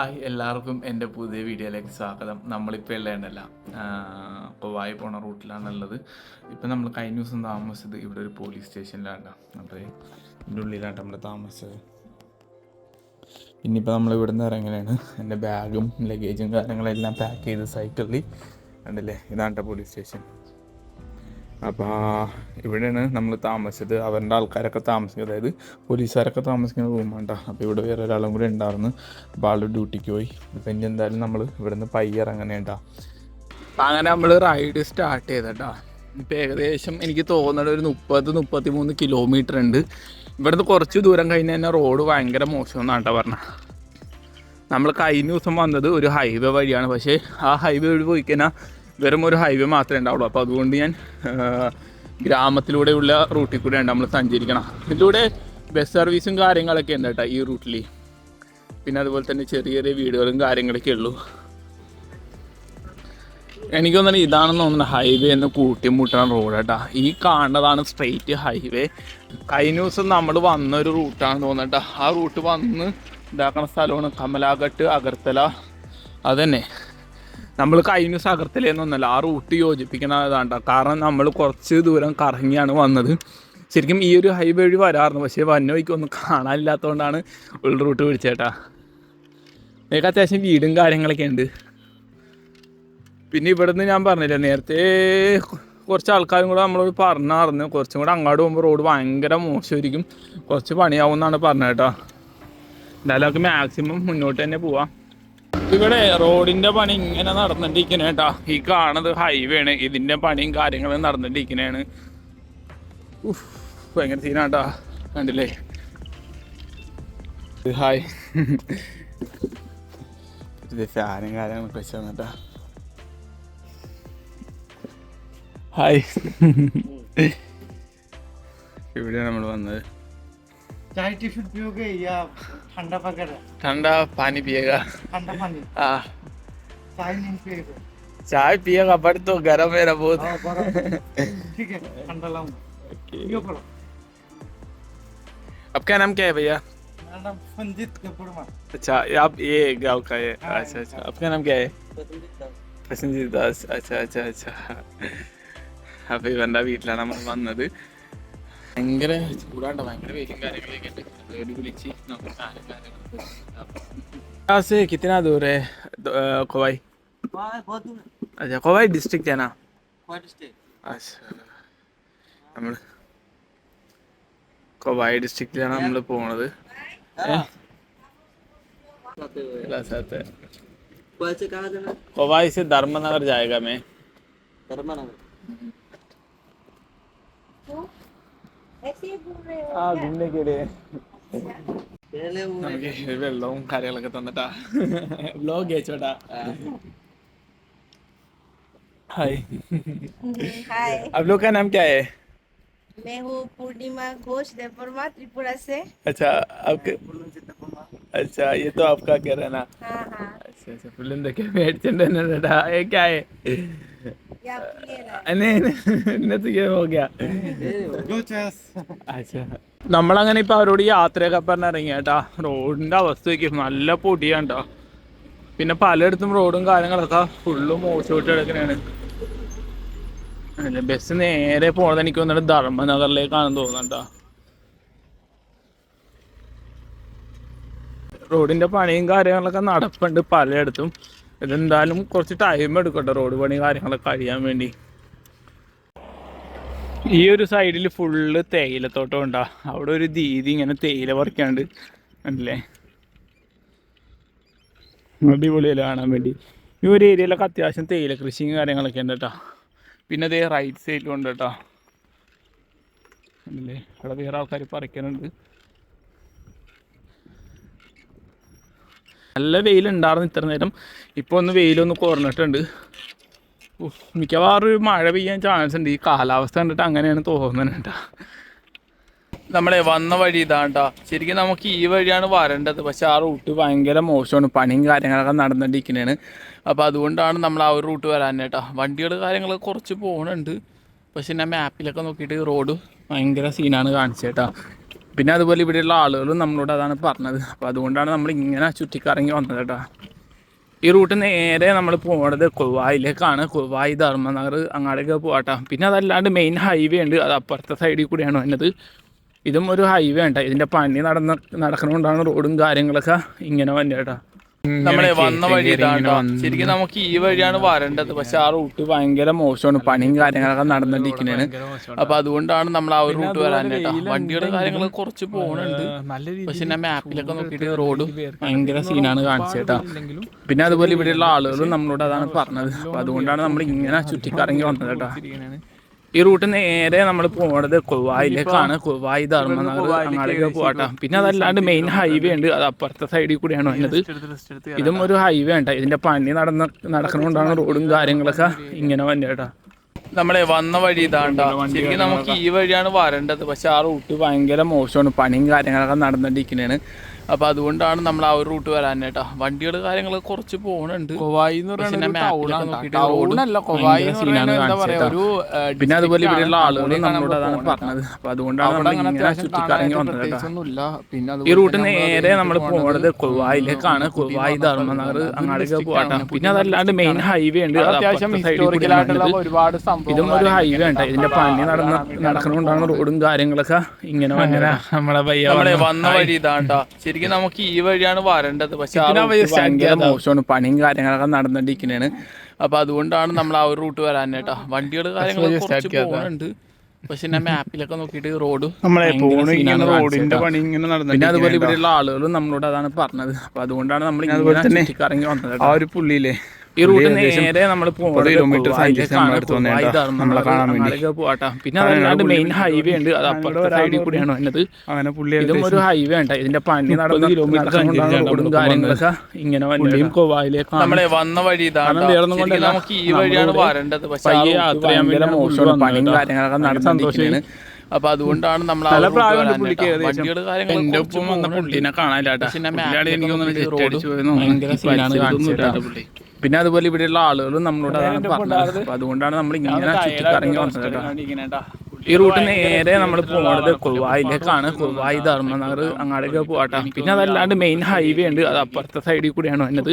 Hi എല്ലാവർക്കും എന്റെ പുതിയ വീഡിയോയിലേക്ക് സ്വാഗതം. നമ്മളിപ്പോൾ ഉള്ളതല്ല. കൊവായി പോണ റൂട്ടിലാണുള്ളത്. ഇപ്പം നമ്മൾ കഴിഞ്ഞ ദിവസം താമസിച്ചത് ഇവിടെ ഒരു പോലീസ് സ്റ്റേഷനിലാണ് അപ്പോൾ ഇതിന്റെ ഉള്ളിലാണ് നമ്മൾ താമസിച്ചത്. ഇനിയിപ്പോൾ നമ്മൾ ഇവിടുന്ന് ഇറങ്ങുകയാണ് എന്റെ ബാഗും ലഗേജും കാര്യങ്ങളെല്ലാം പാക്ക് ചെയ്ത് സൈക്കിളിൽ ഉണ്ടല്ലേ ഇതാണ് പോലീസ് സ്റ്റേഷൻ അപ്പോൾ ഇവിടെയാണ് നമ്മൾ താമസിച്ചത്. അവരുടെ ആൾക്കാരൊക്കെ താമസിക്കുന്നത് അതായത് പോലീസുകാരൊക്കെ താമസിക്കുന്ന റൂമാണ് കേട്ടോ അപ്പോൾ ഇവിടെ വേറെ ഒരാളും കൂടി ഉണ്ടായിരുന്നു. അപ്പോൾ ആൾ ഡ്യൂട്ടിക്ക് പോയി. അപ്പം ഇനി എന്തായാലും നമ്മൾ ഇവിടുന്ന് പയ്യെ ഇറങ്ങണേ കേട്ടോ അപ്പം അങ്ങനെ നമ്മൾ റൈഡ് സ്റ്റാർട്ട് ചെയ്തട്ടാ. ഇപ്പം ഏകദേശം എനിക്ക് തോന്നുന്നത് ഒരു മുപ്പത് മുപ്പത്തി മൂന്ന് കിലോമീറ്റർ ഉണ്ട്. ഇവിടുന്ന് കുറച്ച് ദൂരം കഴിഞ്ഞ് തന്നെ റോഡ് ഭയങ്കര മോശമെന്നാണ് കേട്ടോ പറഞ്ഞത് നമ്മൾ കഴിഞ്ഞ ദിവസം വന്നത് ഒരു ഹൈവേ വഴിയാണ്. പക്ഷേ ആ ഹൈവേ വഴി പോയി കഴിഞ്ഞാൽ വെറും ഒരു ഹൈവേ മാത്രമേ ഉണ്ടാവുള്ളൂ. അപ്പോൾ അതുകൊണ്ട് ഞാൻ ഗ്രാമത്തിലൂടെയുള്ള റൂട്ടിൽ കൂടെയാണ് നമ്മൾ സഞ്ചരിക്കണം. ഇതിലൂടെ ബസ് സർവീസും കാര്യങ്ങളൊക്കെ ഉണ്ട് കേട്ടോ ഈ റൂട്ടിൽ പിന്നെ അതുപോലെ തന്നെ ചെറിയ ചെറിയ വീടുകളും കാര്യങ്ങളൊക്കെ ഉള്ളൂ. എനിക്ക് തോന്നുന്നു ഇതാണെന്ന് തോന്നുന്നു ഹൈവേ എന്ന് കൂട്ടിമുട്ടണ റോഡ് കേട്ടാ. ഈ കാണുന്നതാണ് സ്ട്രെയിറ്റ് ഹൈവേ കഴിഞ്ഞ ദിവസം നമ്മൾ വന്ന ഒരു തോന്നുന്നത് ആ റൂട്ട് വന്ന് ഇതാക്കണ സ്ഥലമാണ് കമലാഘട്ട് അഗർത്തല. അതന്നെ നമ്മൾ കഴിഞ്ഞ സകർത്തിലേന്നൊന്നല്ല ആ റൂട്ട് യോജിപ്പിക്കണതാണ്ട കാരണം നമ്മൾ കുറച്ച് ദൂരം കറങ്ങിയാണ് വന്നത്. ശരിക്കും ഈ ഒരു ഹൈവേ വഴി വരാറുണ്ട്. പക്ഷേ വന്ന വഴിക്കൊന്നും കാണാനില്ലാത്തതുകൊണ്ടാണ് ഉൾ റൂട്ട് പിടിച്ചേട്ടാ. എനിക്ക് അത്യാവശ്യം വീടും കാര്യങ്ങളൊക്കെ ഉണ്ട്. പിന്നെ ഇവിടുന്ന് ഞാൻ പറഞ്ഞില്ല നേരത്തെ കുറച്ച് ആൾക്കാരും കൂടെ നമ്മളോട് പറഞ്ഞായിരുന്നു. കുറച്ചും കൂടെ അങ്ങോട്ട് പോകുമ്പോൾ റോഡ് ഭയങ്കര മോശമായിരിക്കും. കുറച്ച് പണിയാവും എന്നാണ് പറഞ്ഞത് കേട്ടോ. എന്തായാലും നമുക്ക് മാക്സിമം മുന്നോട്ട് തന്നെ പോവാം. ഇവിടെ റോഡിന്റെ പണി ഇങ്ങനെ നടന്നിട്ടിരിക്കണേ കേട്ടാ ഈ കാണുന്നത് ഹൈവേ ആണ്. ഇതിന്റെ പണിയും കാര്യങ്ങളും നടന്നിട്ടിരിക്കണേണ്. ഭയങ്കര സീനാട്ടാ കണ്ടില്ലേ? ഹായ് ഇത് ഫാനും കാര്യങ്ങളൊക്കെ വെച്ച് തന്നിട്ടാ. ഹായ് ഇവിടെയാണ് നമ്മൾ വന്നത്. चाय टिफ़िन पियोगे या ठंडा पकड़ा? ठंडा पानी पिएगा। ठंडा पानी? हाँ चाय नहीं पिएगा। चाय पिएगा बट तो गर्म है ना बहुत। हाँ, ठीक है ठंडा लाऊँगा। अब क्या नाम क्या है भैया? अच्छा आप ये गाँव का है। हाँ। अच्छा अच्छा। आपका नाम क्या है? प्रसन्नजीत दास। अच्छा अच्छा अच्छा। अभी बंदा भी इतना नाम मानना ഭയങ്കര ചൂടാണ്ട് ഭയങ്കര വെയിലും കാര്യങ്ങളൊക്കെ ഉണ്ട് വീട് വിളിച്ച് നമുക്ക് കാര്യം കാര്യങ്ങളൊക്കെ से कितना दूर है द- अ, कोवाई बहुत दूर अच्छा कोवाई डिस्ट्रिक्ट है ना क्वाइट स्टे अच्छा നമ്മൾ കൊവായി ഡിസ്ട്രിക്റ്റിലാണ് നമ്മൾ പോണത് वैसे कहाँ जाना कोवाई से धर्मनगर हाँ घूमने के लिए। पहले वो हमके ನಮಗೆ ಇವೆ ಲೋಂಗ್ ಕಾರ್ಯಲಕ್ಕೆ ತಂದಟ ಬ್ಲಾಗ್ है छोटा। हाँ। हाय। हाय। अब लोग का नाम क्या है? मैं हूँ पूर्णिमा घोष देववर्मा त्रिपुरा से। अच्छा आपके अच्छा ये तो आपका कह रहा है ना। हाँ हाँ। अच्छा अच्छा फ़िल्म देखे बैठ चंदन ये क्या है? Eh, ah, നമ്മളങ്ങനെ ഇപ്പൊ അവരോട് യാത്രയൊക്കെ പറഞ്ഞിറങ്ങി കേട്ടാ റോഡിന്റെ അവസ്ഥ വെക്കും നല്ല പൊടിയാണ്ടോ. പിന്നെ പലയിടത്തും റോഡും കാര്യങ്ങളൊക്കെ ഫുള്ളും മോശമായിട്ട് കിടക്കണാണ്. ബസ് നേരെ പോണത് എനിക്ക് തോന്നുന്നുണ്ട് ധർമ്മനഗറിലേക്കാണെന്ന് തോന്നണ്ട റോഡിന്റെ പണിയും കാര്യങ്ങളൊക്കെ നടപ്പുണ്ട് പലയിടത്തും. ഇതെന്തായാലും കുറച്ച് ടൈം എടുക്കട്ടെ. റോഡ് പണി കാര്യങ്ങളൊക്കെ കഴിയാൻ വേണ്ടി. ഈ ഒരു സൈഡിൽ ഫുള്ള് തേയിലത്തോട്ടം ഉണ്ടാ? അവിടെ ഒരു ദീതി ഇങ്ങനെ തേയില പറിക്കാണ്ട് അല്ലേ? അടിപൊളിയല്ല കാണാൻ വേണ്ടി. ഈ ഒരു ഏരിയയിലൊക്കെ അത്യാവശ്യം തേയില കൃഷിയും കാര്യങ്ങളൊക്കെ ഉണ്ട് കേട്ടോ. പിന്നെ അതേ റൈറ്റ് സൈഡിലും ഉണ്ട് കേട്ടോ. അല്ലേ? അവിടെ വേറെ ആൾക്കാർ പറിക്കാനുണ്ട് നല്ല വെയിലുണ്ടായിരുന്നു ഇത്ര നേരം. ഇപ്പോൾ ഒന്ന് വെയിലൊന്ന് കുറഞ്ഞിട്ടുണ്ട്. മിക്കവാറും മഴ പെയ്യാൻ ചാൻസ് ഉണ്ട്. ഈ കാലാവസ്ഥ കണ്ടിട്ട് അങ്ങനെയാണ് തോന്നുന്നത് കേട്ടോ. നമ്മളെ വന്ന വഴി ഇതാണ്ടാ. ശരിക്കും നമുക്ക് ഈ വഴിയാണ് വരേണ്ടത്. പക്ഷെ ആ റൂട്ട് ഭയങ്കര മോശമാണ്. പണിയും കാര്യങ്ങളൊക്കെ നടന്നിട്ടിരിക്കുന്നതാണ് അപ്പോൾ അതുകൊണ്ടാണ് നമ്മൾ ആ ഒരു റൂട്ട് വരാൻ കേട്ടോ. വണ്ടികൾ കാര്യങ്ങൾ കുറച്ച് പോകണുണ്ട് പക്ഷെ ഞാൻ മാപ്പിലൊക്കെ നോക്കിയിട്ട് റോഡ് ഭയങ്കര സീനാണ് കാണിച്ചേട്ടാ പിന്നെ അതുപോലെ ഇവിടെയുള്ള ആളുകളും നമ്മളോട് അതാണ് പറഞ്ഞത്. അപ്പോൾ അതുകൊണ്ടാണ് നമ്മൾ ഇങ്ങനെ ചുറ്റിക്കറങ്ങി വന്നത് കേട്ടോ. ഈ റൂട്ട് നേരെ നമ്മൾ പോകണത് കുവായിലേക്കാണ്. കുവായി ധർമ്മനഗർ അങ്ങാടേക്ക് പോകട്ടോ പിന്നെ അതല്ലാണ്ട് മെയിൻ ഹൈവേ ഉണ്ട്. അത് അപ്പുറത്തെ സൈഡിൽ കൂടിയാണ് വരുന്നത് ഇതും ഒരു ഹൈവേ ഉണ്ട് ഇതിന്റെ പണി നടന്ന നടക്കണോണ്ടാണ് റോഡും കാര്യങ്ങളൊക്കെ ഇങ്ങനെ വന്നത് കേട്ടോ. നമ്മളെ വന്ന വഴി ഇതാണ് ശരിക്കും നമുക്ക് ഈ വഴിയാണ് വരേണ്ടത്. പക്ഷെ ആ റൂട്ട് ഭയങ്കര മോശമാണ്. പണിയും കാര്യങ്ങളൊക്കെ നടന്നിരിക്കുന്നതാണ് അപ്പൊ അതുകൊണ്ടാണ് നമ്മൾ ആ ഒരു റൂട്ട് വരാൻ കേട്ടോ. വണ്ടിയുടെ കാര്യങ്ങൾ കുറച്ച് പോകണുണ്ട് പക്ഷെ ഞാൻ മാപ്പിലൊക്കെ നോക്കിയിട്ട് റോഡ് ഭയങ്കര സീനാണ് കാണിച്ചേട്ടാ പിന്നെ അതുപോലെ ഇവിടെയുള്ള ആളുകളും നമ്മളോട് അതാണ് പറഞ്ഞത്. അപ്പൊ അതുകൊണ്ടാണ് നമ്മൾ ഇങ്ങനെ ചുറ്റിക്കറങ്ങി വന്നത് കേട്ടോ. ഈ റൂട്ട് നേരെ നമ്മൾ പോണത് കുവായിലേക്കാണ്. കുവായി ധർമ്മനഗർ അങ്ങാടിലേക്ക് പോകട്ടെ പിന്നെ അതല്ലാണ്ട് മെയിൻ ഹൈവേ ഉണ്ട്. അത് അപ്പുറത്തെ സൈഡിൽ കൂടിയാണ് വന്നത് ഇതും ഒരു ഹൈവേ ഉണ്ട് ഇതിന്റെ പണി നടന്ന നടക്കണോണ്ടാണ് റോഡും കാര്യങ്ങളൊക്കെ ഇങ്ങനെ വന്നത് കേട്ടോ നമ്മളെ വന്ന വഴി ഇതാണ്ട. ശരിക്കും നമുക്ക് ഈ വഴിയാണ് വരേണ്ടത്. പക്ഷെ ആ റൂട്ട് ഭയങ്കര മോശമാണ്. പണിയും കാര്യങ്ങളൊക്കെ നടന്നിരിക്കുന്നതാണ് അപ്പൊ അതുകൊണ്ടാണ് നമ്മൾ ആ ഒരു റൂട്ട് വരാൻ കേട്ടോ. വണ്ടികൾ കാര്യങ്ങൾ കുറച്ച് പോകണുണ്ട് കൊവായി എന്ന് പറയുന്നത് പിന്നെ അതുപോലെ ഇവിടെയുള്ള ആണ്. ആളുകളും നമ്മളോട് അതാണ് പറഞ്ഞത്. അപ്പൊ അതുകൊണ്ടാണ് ഈ റൂട്ട് നേരെ നമ്മൾ പോകേണ്ടത് പോണത് കൊവായി ധർമ്മനഗർ. അങ്ങാടേക്ക് പോകട്ടോ പിന്നെ അതല്ലാണ്ട് മെയിൻ ഹൈവേ ഉണ്ട്. അത്യാവശ്യം വരുന്നത്. ഒരുപാട് ഇതും ഒരു ഹൈവേ ഉണ്ട്. ഇതിന്റെ പണി നടന്ന നടക്കണോണ്ടാണ് റോഡും കാര്യങ്ങളൊക്കെ ഇങ്ങനെ നമ്മളെ വന്ന വഴി ഇതാണ്ടാ ശരിക്കും നമുക്ക് ഈ വഴിയാണ് വരേണ്ടത്. പക്ഷെ ഭയങ്കര മോശമാണ്. പണിയും കാര്യങ്ങളൊക്കെ നടന്നിട്ടിരിക്കുന്നതാണ് അപ്പൊ അതുകൊണ്ടാണ് നമ്മൾ ആ ഒരു റൂട്ട് വരാൻ കേട്ടോ വണ്ടികൾ പോകുന്നുണ്ട് പക്ഷെ ഞാൻ മാപ്പിലൊക്കെ നോക്കിയിട്ട് റോഡ് നമ്മളെ റോഡിന്റെ പണി ഇങ്ങനെ പിന്നെ അതുപോലെ ഇവിടെയുള്ള ആളുകളും നമ്മളോട് അതാണ് പറഞ്ഞത്. അപ്പൊ അതുകൊണ്ടാണ് നമ്മൾ ഇങ്ങനെ തന്നെ വന്നത് ആ ഒരു പുള്ളിയില്ലേ? ഈ റൂട്ട് നേരെ നമ്മൾ. പോട്ടാ പിന്നെ അതല്ലാണ്ട് മെയിൻ ഹൈവേ ഉണ്ട്. അത് അപ്പുറത്തെ സൈഡിൽ കൂടിയാണ് വന്നത്. ഇതും ഒരു ഹൈവേ ഉണ്ട് ഇതിന്റെ പണി നടന്ന കിലോമീറ്റർ കാര്യങ്ങളൊക്കെ ഇങ്ങനെ വണ്ടിയും കോവായിലേക്ക് നമ്മളെ വന്ന വഴി ഇതാണ് നമുക്ക് ഈ വഴിയാണ് വരേണ്ടത്. പക്ഷേ യാത്ര ചെയ്യാൻ വേണ്ടി മോശമാണ് പണിയും. കാര്യങ്ങളൊക്കെ നടന്നിരിക്കുന്നതാണ് അപ്പൊ അതുകൊണ്ടാണ് നമ്മൾ എന്റെ ഒപ്പം വന്ന പുള്ളിനെ കാണാനില്ല പിന്നെ അതുപോലെ ഇവിടെയുള്ള ആളുകളും നമ്മളോട് അതാണ് പറഞ്ഞത്. അപ്പൊ അതുകൊണ്ടാണ് നമ്മൾ ഇങ്ങനെ ചുറ്റിക്കറങ്ങി വന്നത് കേട്ടോ. ഈ റൂട്ട് നേരെ നമ്മൾ പോകുന്നത് കുറുവായിലേക്കാണ് കുറുവായി ധർമ്മനഗർ അങ്ങാടേക്ക് പോകട്ടോ പിന്നെ അതല്ലാണ്ട് മെയിൻ ഹൈവേ ഉണ്ട്. അത് അപ്പുറത്തെ സൈഡിൽ കൂടിയാണ് വന്നത്.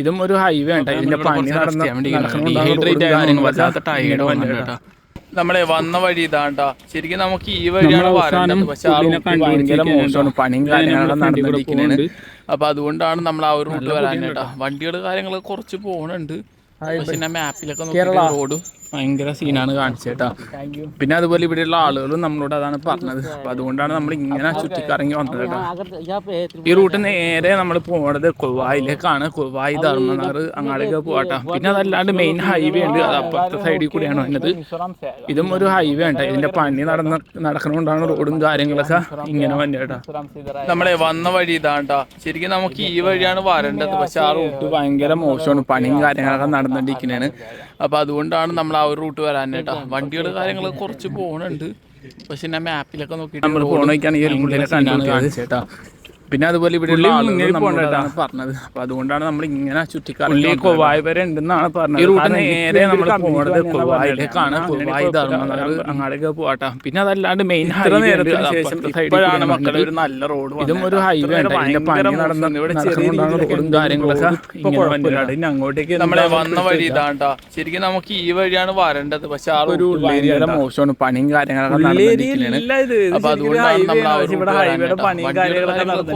ഇതും ഒരു ഹൈവേ ഉണ്ട് ഇതിന്റെ പണി നടന്ന വല്ലാത്ത വന്നു കേട്ടോ. നമ്മളെ വന്ന വഴി ഇതാണ്ടാ. ശരിക്കും നമുക്ക് ഈ വഴിയാണ് പറയുന്നത് വരേണ്ടത്. പക്ഷെ ആ ഭയങ്കര മോശമാണ്. പണിയും നടന്നിരിക്കുന്നതാണ് പോകുന്നുണ്ട്. അപ്പൊ അതുകൊണ്ടാണ് നമ്മൾ ആ ഒരു റൂട്ടിൽ വരാനായിട്ടാ. വണ്ടികൾ കാര്യങ്ങൾ കുറച്ച് പോണുണ്ട്. പക്ഷെ ഞാൻ മാപ്പിലൊക്കെ നോക്കി റോഡ് ഭയങ്കര സീനാണ് കാണിച്ചത് കേട്ടോ പിന്നെ അതുപോലെ ഇവിടെയുള്ള ആളുകളും നമ്മളോട് അതാണ് പറഞ്ഞത്. അപ്പൊ അതുകൊണ്ടാണ് നമ്മൾ ഇങ്ങനെ ചുറ്റിക്കറങ്ങി വന്നത് കേട്ടോ. ഈ റൂട്ട് നേരെ നമ്മൾ പോണത് കുവായിലേക്കാണ്. കുവായി ധർമ്മനഗർ അങ്ങാടേക്ക് പോകട്ടോ പിന്നെ അതല്ലാണ്ട് മെയിൻ ഹൈവേ ഉണ്ട്. അത് അപ്പുറത്തെ സൈഡിൽ കൂടിയാണ് വന്നത്. ഇതും ഒരു ഹൈവേ ഉണ്ട് ഇതിന്റെ പണി നടന്ന നടക്കണോണ്ടാണ് റോഡും കാര്യങ്ങളൊക്കെ ഇങ്ങനെ വന്നത് കേട്ടോ. നമ്മളെ വന്ന വഴി ഇതാണ്ടാ. ശരിക്കും നമുക്ക് ഈ വഴിയാണ് വരേണ്ടത്. പക്ഷെ ആ റൂട്ട് ഭയങ്കര മോശമാണ്. പണിയും കാര്യങ്ങളൊക്കെ നടന്നിട്ടിരിക്കുന്നതാണ് അപ്പൊ അതുകൊണ്ടാണ് നമ്മൾ ആ ഒരു റൂട്ട് വരാൻ കേട്ടോ. വണ്ടികൾ കാര്യങ്ങൾ കുറച്ച് പോകണുണ്ട് പക്ഷെ ഞാൻ മാപ്പിലൊക്കെ നോക്കിയിട്ട് നമ്മൾ പോകണേക്കാണ് പിന്നെ അതുപോലെ ഇവിടെ പറഞ്ഞത്. അപ്പൊ അതുകൊണ്ടാണ് നമ്മൾ ഇങ്ങനെ ചുറ്റിക്കറങ്ങി കൊവായ് വരെ ഉണ്ടെന്നാണ് ഈ പറഞ്ഞത് റൂട്ട് നേരെ നമ്മൾ പോണത് കൊവായിലേക്കാണ്. കുവായി അങ്ങാടേക്ക് പോകട്ടോ പിന്നെ അതല്ലാണ്ട് മെയിൻ ഇപ്പോഴാണ് മക്കളെ ഒരു നല്ല റോഡ് ഇതും ഒരു ഹൈവേ നടന്ന റോഡും കാര്യങ്ങളൊക്കെ അങ്ങോട്ടേക്ക് നമ്മളെ വന്ന വഴി ഇതാണ്ടാ. ശരിക്കും നമുക്ക് ഈ വഴിയാണ് വരേണ്ടത്. പക്ഷെ ആ ഒരു. മോശമാണ്. പണിയും കാര്യങ്ങളൊക്കെ അപ്പൊ അതുകൊണ്ടാണ് നമ്മൾ ഹൈവേയുടെ പണിയും കാര്യങ്ങളൊക്കെ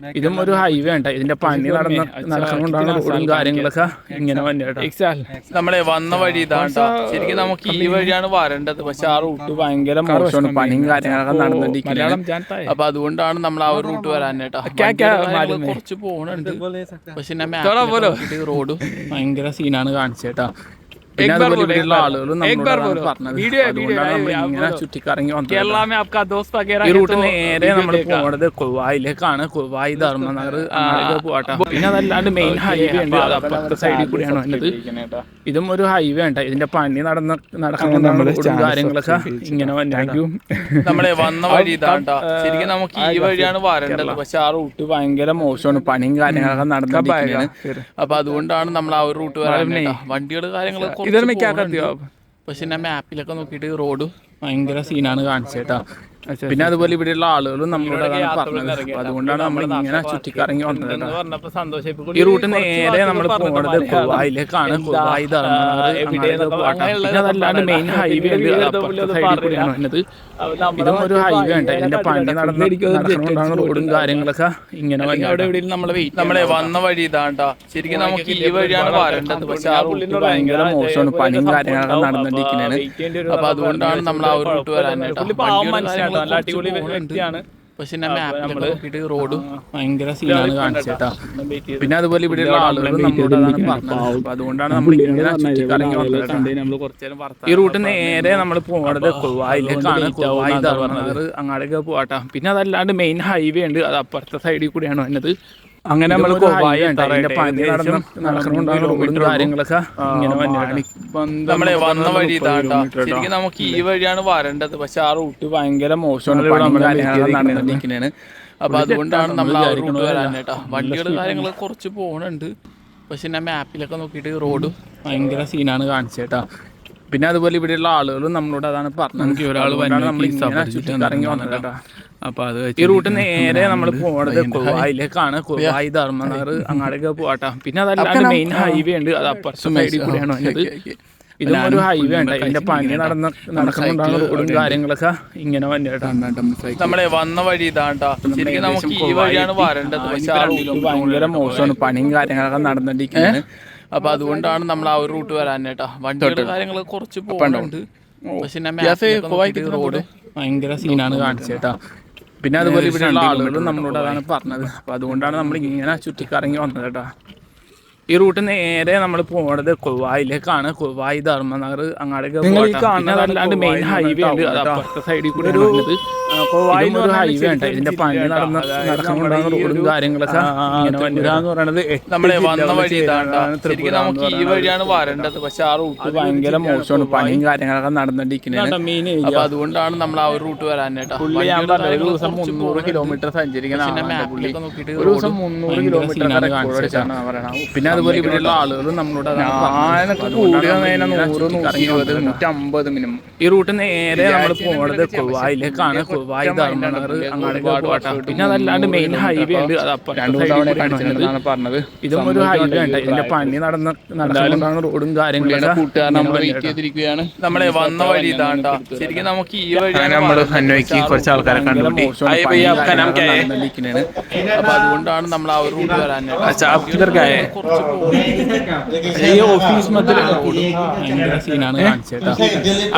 ഇതും ഒരു ഹൈവേ ഉണ്ട് ഇതിന്റെ പണി നടന്ന നടക്കുന്നതുകൊണ്ടാണ് റോഡും കാര്യങ്ങളൊക്കെ ഇങ്ങനെ വന്നിട്ട് നമ്മളെ വന്ന വഴി ഇതാണ് ശരിക്കും നമുക്ക് ഈ വഴിയാണ് വരേണ്ടത്. പക്ഷെ ആ റൂട്ട് ഭയങ്കര മോശമാണ്. പണിയും കാര്യങ്ങളൊക്കെ നടന്നിട്ടിരിക്കുന്നത് അപ്പൊ അതുകൊണ്ടാണ് നമ്മൾ ആ ഒരു റൂട്ട് വരാനായിട്ടാ കുറച്ച് പോകണുണ്ട് പക്ഷെ റോഡ് ഭയങ്കര സീനാണ് കാണിച്ചേട്ടാ കേരളമേ ആപ്കാ നമ്മൾ കുവായി ധർമ്മനഗർ പിന്നെ അതല്ലാണ്ട് മെയിൻ ഹൈവേ ഉണ്ട്. അപ്പുറത്തെ സൈഡിൽ കൂടിയാണ് വന്നത്. ഇതും ഒരു ഹൈവേ ഉണ്ട് ഇതിന്റെ പണി നടന്ന നടക്കുന്ന കാര്യങ്ങളൊക്കെ ഇങ്ങനെ നമ്മളെ വന്ന വഴി ശരിക്കും നമുക്ക് ഈ വഴിയാണ് വരേണ്ടത്. പക്ഷെ ആ റൂട്ട് ഭയങ്കര മോശമാണ്. പണിയും കാര്യങ്ങളൊക്കെ നടന്ന അപ്പൊ അതുകൊണ്ടാണ് നമ്മൾ ആ ഒരു റൂട്ട് വരാൻ വണ്ടികൾ കാര്യങ്ങളൊക്കെ ഇതൊരു മെക്കാക്കത്തിയോ പക്ഷെ ഞാൻ മാപ്പിലൊക്കെ നോക്കിയിട്ട് റോഡ് ഭയങ്കര സീനാണ് കാണിച്ചേട്ടാ. പിന്നെ അതുപോലെ ഇവിടെയുള്ള ആളുകളും നമ്മളോട് അതാണ് പറഞ്ഞത്. അതുകൊണ്ടാണ് നമ്മൾ ഇങ്ങനെ ചുറ്റിക്കറങ്ങി വന്നത്. ഈ റൂട്ട് നേരെ നമ്മൾ പോകുന്നത് ഗുവായിലേക്കാണ് അങ്ങോട്ടേക്ക് അതല്ലാണ്ട് മെയിൻ ഹൈവേ സൈഡിൽ കൂടിയാണ് ഇതും ഒരു ഹൈവേ ഉണ്ട് എന്റെ പണി നടന്നിരിക്കുന്ന റോഡും കാര്യങ്ങളൊക്കെ ഇങ്ങനെ നമ്മളെ വന്ന വഴി ഇതാണ്ടാ ശരിക്കും നമുക്ക് ഈ വഴിയാണ് വരേണ്ടത്. പക്ഷെ ആ റൂട്ട് ഭയങ്കര മോശമാണ് പണിയും കാര്യങ്ങളൊക്കെ നടന്നിരിക്കുന്നതാണ് അപ്പൊ അതുകൊണ്ടാണ് നമ്മൾ ആ ഒരു റൂട്ട് വരാനായിട്ട് പക്ഷെ ഞാൻ മാപ്പിലൊക്കെ നോക്കിയിട്ട് റോഡ് ഭയങ്കര സീനാണ് കാണിച്ചേട്ടാ പിന്നെ അതുപോലെ ഇവിടെ പറഞ്ഞത്. അതുകൊണ്ടാണ് നമ്മൾ കേട്ടോ. ഈ റൂട്ട് നേരെ നമ്മൾ പോകണത് കുവായിലേക്കാണ് കുവായി ധർമ്മനഗർ അങ്ങോട്ടേക്ക് പോവാട്ടോ പിന്നെ അതല്ലാണ്ട് മെയിൻ ഹൈവേ ഉണ്ട്. അത് അപ്പുറത്തെ സൈഡിൽ കൂടിയാണ് വന്നത്. അങ്ങനെ നമ്മൾ കാര്യങ്ങളൊക്കെ നമ്മളെ വന്ന വഴി ഇതാണ്ടാ ശരിക്കും നമുക്ക് ഈ വഴിയാണ് വരേണ്ടത്. പക്ഷെ ആ റൂട്ട് ഭയങ്കര മോശമാണ്. അപ്പൊ അതുകൊണ്ടാണ് നമ്മൾ ആ റൂട്ട് വരാനായിട്ടാ വണ്ടികൾ കാര്യങ്ങൾ കുറച്ച് പോണുണ്ട്. പക്ഷെ ഞാൻ മാപ്പിലൊക്കെ നോക്കിയിട്ട് റോഡ് ഭയങ്കര സീനാണ് കാണിച്ചേട്ടാ പിന്നെ അതുപോലെ ഇവിടെയുള്ള ആളുകളും നമ്മളോട് അതാണ് പറഞ്ഞത്. ഒരാൾ നമ്മൾ വന്നിട്ടാ അപ്പൊ അത് ഈ റൂട്ട് നേരെ നമ്മൾ പോണത് കുവായിലേക്കാണ്. കുവായി ധർമ്മനഗർ അങ്ങോട്ടേക്ക് പോവാട്ടോ. പിന്നെ അതല്ലാണ്ട് മെയിൻ ഹൈവേ ഉണ്ട്. അത് അപ്പുറത്തെ സൈഡിൽ കൂടെയാണ് വന്നത്. ഇതും ഒരു ഹൈവേ ഉണ്ട് ഇതിന്റെ പണി നടന്ന നടക്കുന്നുണ്ടാണ് റോഡും കാര്യങ്ങളൊക്കെ ഇങ്ങനെ വന്നു നമ്മളെ വന്ന വഴി ഇതാണ്ടാ ശരിക്കും നമുക്ക് ഈ വഴിയാണ് വരേണ്ടത്. പക്ഷെ ഭയങ്കര മോശമാണ്. പണിയും കാര്യങ്ങളൊക്കെ നടന്നിരിക്കുന്നത് അപ്പൊ അതുകൊണ്ടാണ് നമ്മൾ ആ ഒരു റൂട്ട് വരാനായിട്ടാ വണ്ടിയുടെ കാര്യങ്ങൾ കുറച്ച് പോകുന്നുണ്ട് പക്ഷെ റോഡ് ഭയങ്കര സീനാണ് കാണിച്ചേട്ടാ പിന്നെ അതുപോലെ ഇവിടെ ആളുകളും നമ്മളോട് അതാണ് പറഞ്ഞത്. അപ്പൊ അതുകൊണ്ടാണ് നമ്മൾ ഇങ്ങനെ ചുറ്റിക്കറങ്ങി വന്നത് കേട്ടോ. ഈ റൂട്ട് നേരെ നമ്മൾ പോണത് കുവായിലേക്കാണ്. കുവായി ധർമ്മനഗർ അങ്ങോട്ടേക്ക്. പിന്നെ മെയിൻ ഹൈവേ ഉണ്ട്. അപ്പുറത്തെ സൈഡിൽ കൂടി വരുന്നത് ഒരു ഹൈവേ ഉണ്ട്. ഇതിന്റെ പണി നടന്ന നടക്കുന്നുണ്ടാണ് റോഡും കാര്യങ്ങളൊക്കെ വന്നു പറയുന്നത് നമ്മളെ വന്ന വഴി ശരിക്കും നമുക്ക് ഈ വഴിയാണ് വരേണ്ടത്. പക്ഷെ ആ റൂട്ട് ഭയങ്കര മോശമാണ്. പണിയും കാര്യങ്ങളൊക്കെ നടന്നിട്ടിരിക്കുന്നത് അപ്പൊ അതുകൊണ്ടാണ് നമ്മൾ ആ ഒരു റൂട്ട് വരാനായിട്ട് പുള്ളി ഞാൻ പറഞ്ഞ ഒരു ദിവസം മുന്നൂറ് കിലോമീറ്റർ സഞ്ചരിക്കണം ഒരു ദിവസം മുന്നൂറ് കിലോമീറ്റർ പിന്നെ അതുപോലെ ഇവിടെയുള്ള ആളുകളും നമ്മളോട് നൂറ്റമ്പത് മിനിമം. ഈ റൂട്ട് നേരെ നമ്മൾ പോണത് കുവായിലേക്കാണ് കുവായി ധർമ്മനഗർ അങ്ങോട്ടേക്ക് പോവാട്ടോ. പിന്നെ അതല്ലാണ്ട് മെയിൻ ഹൈവേ ഉണ്ട് അത് പറഞ്ഞത്. ഇതും ഒരു ഹൈവേ ഉണ്ട് ഇതിന്റെ പണി നടന്ന നടന്നാലും റോഡും കാര്യങ്ങളും കൂട്ടുകാരൻ നമ്മളെ വന്ന വഴി ഇതാണ്ട ശരിക്കും നമുക്ക് ഈ വഴി നമ്മൾ ഹന്നോയ്ക്ക് കുറച്ച് ആൾക്കാരെ കണ്ടുപിടി അപ്പൊ അതുകൊണ്ടാണ് നമ്മൾ ആ ഒരു റൂട്ട് വരാനായിട്ട് ഈ ഓഫീസ്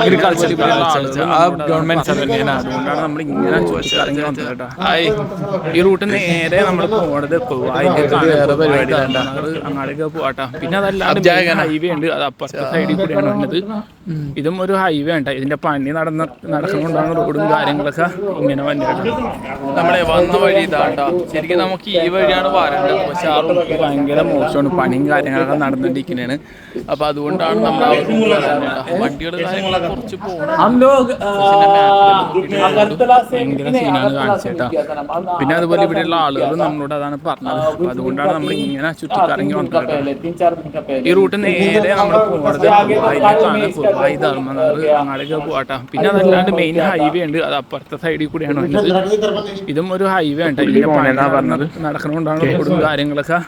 അഗ്രികൾച്ചർ ആ ഗവൺമെന്റ് സർവന്റിയാണ് അതുകൊണ്ടാണ് നമ്മൾ ഇങ്ങനെ ചോദിച്ചത് ഇറങ്ങി വന്നത് കേട്ടോ. ഈ റൂട്ട് നേരെ നമ്മൾ പോണത് വേറെ പരിപാടി അങ്ങാടേക്ക് പോവാട്ടാ പിന്നെ അതല്ലാണ്ട് ഹൈവേ ഉണ്ട്. അത് അപ്പുറത്തെ സൈഡിൽ കൂടെയാണ് വേണ്ടത് ഇതും ഒരു ഹൈവേ ഉണ്ട് ഇതിന്റെ പണി നടന്ന നടക്കുന്നുണ്ടാണ് റോഡും കാര്യങ്ങളൊക്കെ ഇങ്ങനെ വന്നിട്ടുണ്ട് നമ്മളെ വന്ന വഴി ഇതാണ്ടാ ശരിക്കും നമുക്ക് ഈ വഴിയാണ് വരേണ്ടത്. പക്ഷെ ആ റൂട്ട് ഭയങ്കര മോശമാണ്. പണിയും കാര്യങ്ങളൊക്കെ നടന്നിട്ടിരിക്കുന്നതാണ് അപ്പൊ അതുകൊണ്ടാണ് നമ്മൾ വണ്ടികൾ കുറച്ച് പോകണം ഭയങ്കര സീനാണ് കാണിച്ചേട്ടാ പിന്നെ അതുപോലെ ഇവിടെയുള്ള ആളുകളും നമ്മളോട് അതാണ് പറഞ്ഞത്. അപ്പൊ അതുകൊണ്ടാണ് നമ്മൾ ഇങ്ങനെ ചുറ്റിക്കറങ്ങി വന്നത്. ഈ റൂട്ട് നേരെ നമ്മൾ പോകുന്നത് കുവായിലേക്കാണ് കുവായി ധർമ്മനഗർ അങ്ങോട്ടേക്ക് പോവാട്ടോ പിന്നെ അതല്ലാണ്ട് മെയിൻ ഹൈവേ ഉണ്ട്. അത് അപ്പുറത്തെ സൈഡിൽ കൂടിയാണ് ഇതും ഒരു ഹൈവേ ഉണ്ട് ഇതിന്റെ പണിയെന്നാ പറഞ്ഞത്. നടക്കുന്നുണ്ടാണ് റോഡും കാര്യങ്ങളൊക്കെ